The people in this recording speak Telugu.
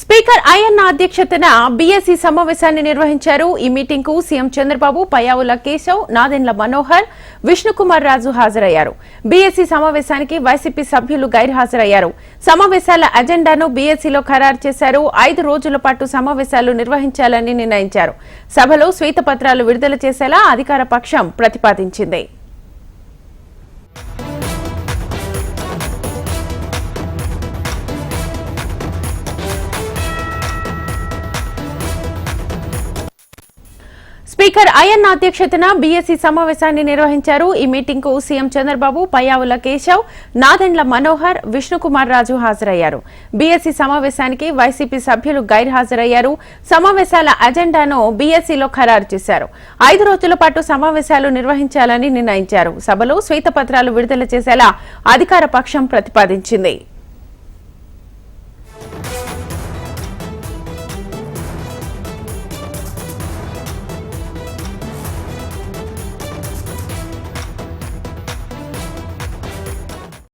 స్పీకర్ అయ్యన్న అధ్యక్షతన బీఎస్సీ సమావేశాన్ని నిర్వహించారు. ఈ మీటింగ్కు సీఎం చంద్రబాబు పయావుల కేశవ్ నాదెండ్ల మనోహర్ విష్ణుకుమార్ రాజు హాజరయ్యారు. బీఎస్సీ సమావేశానికి వైసీపీ సభ్యులు గైర్హాజరయ్యారు. సమావేశాల అజెండాను బీఎస్సీలో ఖరారు చేశారు. ఐదు రోజుల పాటు సమావేశాలు నిర్వహించాలని నిర్ణయించారు. సభలో శ్వేతపత్రాలు విడుదల చేసేలా అధికార పక్షం ప్రతిపాదించింది. స్పీకర్ అయ్యన్న అధ్యక్షతన బీఎస్సీ సమావేశాన్ని నిర్వహించారు. ఈ మీటింగ్కు సీఎం చంద్రబాబు పయ్యావుల కేశవ్ నాదెండ్ల మనోహర్ విష్ణుకుమార్ రాజు హాజరయ్యారు. బీఎస్సీ సమావేశానికి వైసీపీ సభ్యులు గైర్హాజరయ్యారు. సమావేశాల అజెండాను బీఎస్సీలో ఖరారు చేశారు. ఐదు రోజుల పాటు సమావేశాలు నిర్వహించాలని నిర్ణయించారు. సభలో శ్వేతపత్రాలు విడుదల చేసేలా అధికార పక్షం ప్రతిపాదించింది.